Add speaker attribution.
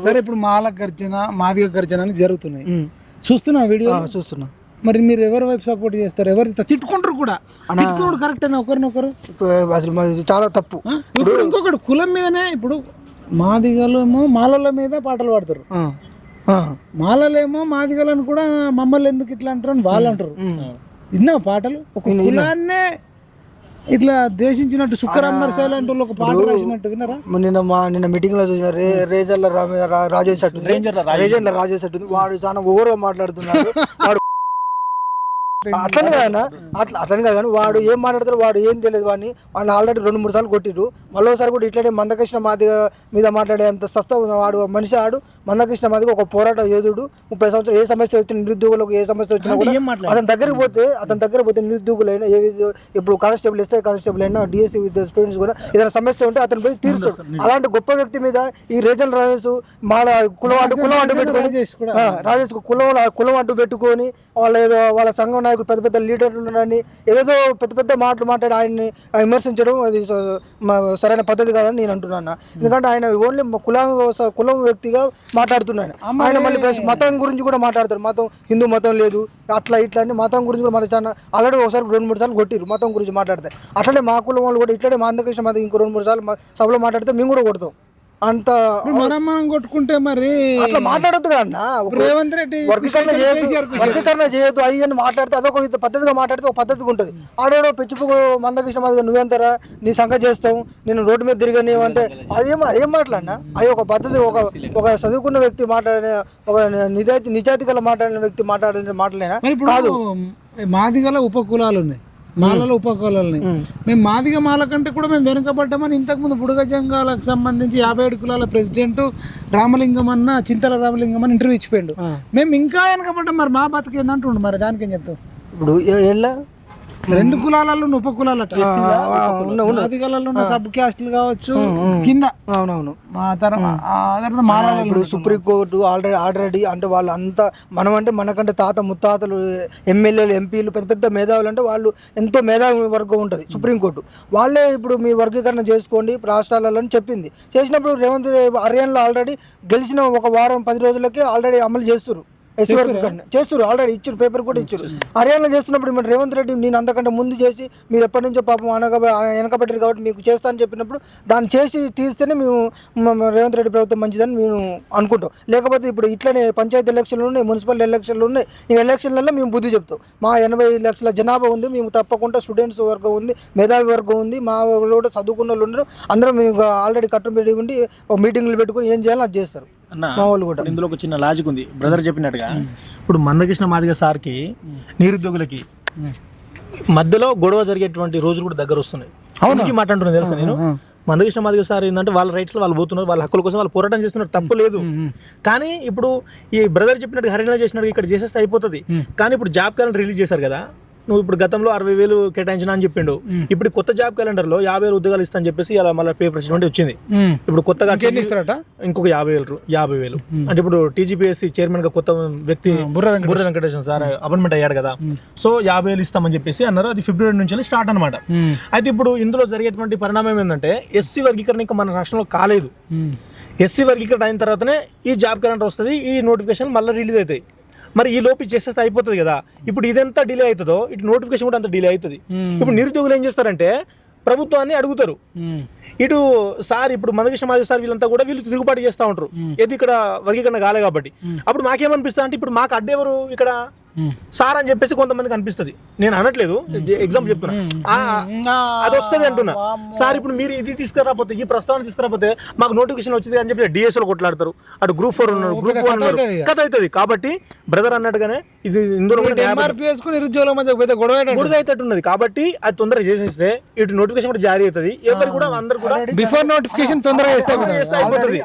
Speaker 1: సరే ఇప్పుడు మాల గర్జన మాదిగ గర్జన అని జరుగుతున్నాయి. చూస్తున్నా వీడియో?
Speaker 2: చూస్తున్నా.
Speaker 1: మరి మీరు ఎవరి వైపు సపోర్ట్ చేస్తారు? ఎవరి తిట్టుకుంటారు కూడా. తిట్టుకోడు కరెక్ట్ అని? ఒకరినొకరు
Speaker 2: అసలు చాలా తప్పు?
Speaker 1: ఇప్పుడు ఇంకొకటి కులం మీదనే ఇప్పుడు మాదిగలు ఏమో మాలల మీద పాటలు పాడతారు. మాలలేమో మాదిగలను కూడా మమ్మల్ని ఎందుకు ఇట్లా అంటారు అని వాళ్ళు అంటారు. విన్నావు పాటలు? ఒక కులాన్నే ఇట్లా దేశించినట్టు శుక్రమ్మర్ లాంటి ఒక పాట రాసినట్టు విన్నారా?
Speaker 2: నిన్న మా నిన్న మీటింగ్లో చూసిన రే రేజర్ల రాజేష్ అట్టుంది. రేజర్ల రాజేష్ అట్టుంది. వాడు చాలా ఓవర్గా మాట్లాడుతున్నాడు. వాడు అట్లని కాదన్నా అట్లా అట్లని కాదు కానీ వాడు ఏం మాట్లాడతాడు వాడు ఏం తెలియదు వాడిని. వాడిని ఆల్రెడీ రెండు మూడు సార్లు కొట్టిరు మళ్ళీసారి కూడా ఇట్లనే మందకృష్ణ మాదిగ మీద మాట్లాడే అంత సస్త వాడు మనిషి ఆడు. మందకృష్ణ మాదిగ ఒక పోరాట యోధుడు. ముప్పై సంవత్సరాలు ఏ సమస్య వచ్చిన నిరుద్యోగులకు ఏ సమస్య వచ్చినా కూడా అతని దగ్గరికి పోతే అతని దగ్గర పోతే నిరుద్యోగులైనా ఏ ఇప్పుడు కానిస్టేబుల్ ఇస్తే కానిస్టేబుల్ అయినా డిఎస్సి స్టూడెంట్స్ కూడా ఏదైనా సమస్య ఉంటే అతను పోయి తీరుస్తాడు. అలాంటి గొప్ప వ్యక్తి మీద ఈ రీజనల్ రాజేష్ మాల కులం అడ్డు కులం అడ్డు పెట్టుకొని
Speaker 1: రాజేష్
Speaker 2: కులం కులం అడ్డు పెట్టుకొని వాళ్ళ ఏదో వాళ్ళ సంఘం నాయకులు పెద్ద పెద్ద లీడర్లు ఉన్నారని ఏదేదో పెద్ద పెద్ద మాటలు మాట్లాడి ఆయన్ని విమర్శించడం అది సరైన పద్ధతి కాదని నేను అంటున్నాను ఎందుకంటే ఆయన ఓన్లీ కులం కులం వ్యక్తిగా మాట్లాడుతున్నాడు. ఆయన మళ్ళీ ప్లస్ మతం గురించి కూడా మాట్లాడతారు. మతం హిందూ మతం లేదు అట్లా ఇట్లా అని మతం గురించి కూడా మన చాలా ఆల్రెడీ ఒకసారి రెండు మూడు సార్లు కొట్టిరు మతం గురించి మాట్లాడితే. అట్లనే మా కులం వాళ్ళు కూడా ఇట్లనే మా అందకృష్ణ మతం ఇంకో రెండు మూడు సార్లు సభలో మాట్లాడితే మేము కూడా కొడతాం. అంత
Speaker 1: మనం మనం కొట్టుకుంటే మరి
Speaker 2: అట్లా మాట్లాడొద్దు కదన్నా
Speaker 1: రేవంత్ రెడ్డి
Speaker 2: వర్గీకరణ చేయొద్దు. వర్గీకరణ చేయొద్దు. అయ్యి అని మాట్లాడితే అదొక పద్ధతిగా మాట్లాడితే ఒక పద్ధతిగా ఉంటుంది. ఆడోడో పిచ్చిపుకు మందకృష్ణ మాదిగా నువ్వెంతరా? నీ సంఖ చేస్తావు నేను రోడ్డు మీద తిరగని అంటే అదేం అదేం మాట్లాడినా అది ఒక పద్ధతి ఒక ఒక చదువుకున్న వ్యక్తి మాట్లాడిన ఒక నిజాయితీ నిజాయితీ గల మాట్లాడిన వ్యక్తి మాట్లాడిన మాటలేనా?
Speaker 1: ఇప్పుడు మాదిగల ఉపకులాలు ఉన్నాయి. మాలలో ఉపకులాలు ఉన్నాయి మేము మాదిగ మాల కంటే కూడా మేము వెనుకబడ్డామని ఇంతకుముందు బుడగ జంగాలకు సంబంధించి యాభై ఏడు కులాల ప్రెసిడెంట్ రామలింగం అన్న చింతల రామలింగం అని ఇంటర్వ్యూ ఇచ్చిపోయాడు. మేము ఇంకా వెనకబడ్డాం మరి మా బతికేంది అంటుండు మరి దానికి ఏం చెప్తావు?
Speaker 2: ఇప్పుడు ఎలా?
Speaker 1: రెండు కులాలలో ఉన్న ఉప కులాలట ఉన్న సబ్ క్యాస్ట్లు కావచ్చు కింద.
Speaker 2: అవునవును.
Speaker 1: ఆ తర్వాత ఆ తర్వాత మాలలో
Speaker 2: ఇప్పుడు సుప్రీంకోర్టు ఆల్రెడీ ఆల్రెడీ అంటే వాళ్ళు అంతా మనం అంటే మనకంటే తాత ముత్తాతలు ఎమ్మెల్యేలు ఎంపీలు పెద్ద పెద్ద మేధావులు అంటే వాళ్ళు ఎంతో మేధావి వర్గం ఉంటుంది సుప్రీంకోర్టు. వాళ్ళే ఇప్పుడు మీ వర్గీకరణ చేసుకోండి రాష్ట్రాలలో చెప్పింది. చేసినప్పుడు రేవంత్ హర్యానాలో ఆల్రెడీ గెలిచిన ఒక వారం పది రోజులకే ఆల్రెడీ అమలు చేస్తారు ఎస్సీ వర్గీకరణ చేస్తారు? ఆల్రెడీ ఇచ్చారు పేపర్ కూడా ఇచ్చారు హర్యానాలో చేస్తున్నప్పుడు మరి రేవంత్ రెడ్డి నేను అంతకంటే ముందు చేసి మీరు ఎప్పటి నుంచో పాపం అనగా వెనకబెట్టారు కాబట్టి మీకు చేస్తా అని చెప్పినప్పుడు దాన్ని చేసి తీస్తేనే మేము రేవంత్ రెడ్డి ప్రభుత్వం మంచిదని మేము అనుకుంటాం. లేకపోతే ఇప్పుడు ఇట్లనే పంచాయతీ ఎలక్షన్లు ఉన్నాయి మున్సిపల్ ఎలక్షన్లు ఉన్నాయి. ఈ ఎలక్షన్లలో మేము బుద్ధి చెప్తాం. మా ఎనభై లక్షల జనాభా ఉంది మేము తప్పకుండా స్టూడెంట్స్ వర్గం ఉంది మేధావి వర్గం ఉంది మా కూడా చదువుకున్న వాళ్ళు ఉన్నారు. అందరం మేము ఆల్రెడీ కట్టుబడి ఉండి ఒక మీటింగ్లు పెట్టుకుని ఏం చేయాలో అది చేస్తారు.
Speaker 3: అన్న
Speaker 2: మా వాళ్ళు కూడా
Speaker 3: ఇందులో ఒక చిన్న లాజిక్ ఉంది. బ్రదర్ చెప్పినట్టుగా ఇప్పుడు మందకృష్ణ మాదిగ సార్కి నిరుద్యోగులకి మధ్యలో గొడవ జరిగేటువంటి రోజులు కూడా దగ్గర వస్తున్నాయి. అవును? మాట్లాడుతున్నా తెలుసా నేను? మందకృష్ణ మాదిగ సార్ ఏంటంటే వాళ్ళ రైట్స్ వాళ్ళు పోతున్నారు వాళ్ళ హక్కుల కోసం వాళ్ళు పోరాటం చేస్తున్నారు తప్పు లేదు. కానీ ఇప్పుడు ఈ బ్రదర్ చెప్పినట్టు హరియాణా చేసినట్టు ఇక్కడ చేసేస్తే అయిపోతుంది. కానీ ఇప్పుడు జాబ్ క్యాలెండర్ రిలీజ్ చేశారు కదా. నువ్వు ఇప్పుడు గతంలో అరవై వేలు కేటాయించిన అని చెప్పిండు. ఇప్పుడు కొత్త జాబ్ క్యాలెండర్లో యాభై వేలు ఉద్యోగాలు ఇస్తా అని చెప్పేసి అలా మళ్ళీ పేపర్ ఇచ్చినట్టు వచ్చింది. ఇప్పుడు కొత్తగా
Speaker 1: ఇస్తారట?
Speaker 3: ఇంకొక యాభై వేలు యాభై వేలు. అంటే ఇప్పుడు టీజీపీఎస్సీ చైర్మన్గా కొత్త వ్యక్తి.
Speaker 1: బుర్ర
Speaker 3: వెంకటేశ్వర సార్ అపాయింట్మెంట్ అయ్యాడు కదా. సో యాభై వేలు ఇస్తామని చెప్పేసి అన్నారు. అది ఫిబ్రవరి నుంచి స్టార్ట్ అనమాట అయితే ఇప్పుడు ఇందులో జరిగేటువంటి పరిణామం ఏంటంటే ఎస్సీ వర్గీకరణ ఇంకా మన రాష్ట్రంలో కాలేదు. ఎస్సీ వర్గీకరణ అయిన తర్వాతనే ఈ జాబ్ క్యాలెండర్ వస్తుంది ఈ నోటిఫికేషన్ మళ్ళీ రిలీజ్ అవుతాయి. మరి ఈ లోపు చేసేస్తే అయిపోతుంది కదా. ఇప్పుడు ఇదెంత డిలే అవుతుందో ఇటు నోటిఫికేషన్ కూడా అంత డిలే అవుతుంది. ఇప్పుడు నిరుద్యోగులు ఏం చేస్తారంటే ప్రభుత్వాన్ని అడుగుతారు. ఇటు సార్ ఇప్పుడు మందకృష్ణ మాదిరి సార్ వీళ్ళంతా కూడా వీళ్ళు తిరుగుబాటు చేస్తూ ఉంటారు. ఏది ఇక్కడ వర్గీకరణ కాలే కాబట్టి. అప్పుడు మాకేమనిపిస్తుంది అంటే ఇప్పుడు మాకు అడ్డెవరు ఇక్కడ? సార్ అని చెప్పేసి కొంతమందికి అనిపిస్తుంది. నేను అనట్లేదు ఎగ్జాంపుల్ చెప్తున్నా. అది వస్తుంది అంటున్నా. సార్ ఇప్పుడు మీరు ఇది తీసుకురాకపోతే ఈ ప్రస్తావన తీసుకురాకపోతే మాకు నోటిఫికేషన్ వచ్చింది అని చెప్పి డిఎస్ఎల్ కొట్లాడతారు. అటు గ్రూప్ ఫోర్ ఉన్నారు గ్రూప్ వన్ ఉన్నారు. కథ అవుతుంది. కాబట్టి బ్రదర్ అన్నట్టుగానే ఇది ఇందులో
Speaker 1: గొడవ
Speaker 3: అవుతున్నది కాబట్టి అది తొందరగా చేసేస్తే ఇటు నోటిఫికేషన్ కూడా జారీ అవుతుంది. ఎవరు కూడా అందరు కూడా
Speaker 1: బిఫోర్ నోటిఫికేషన్ తొందరగా
Speaker 3: చేస్తే అయిపోతుంది.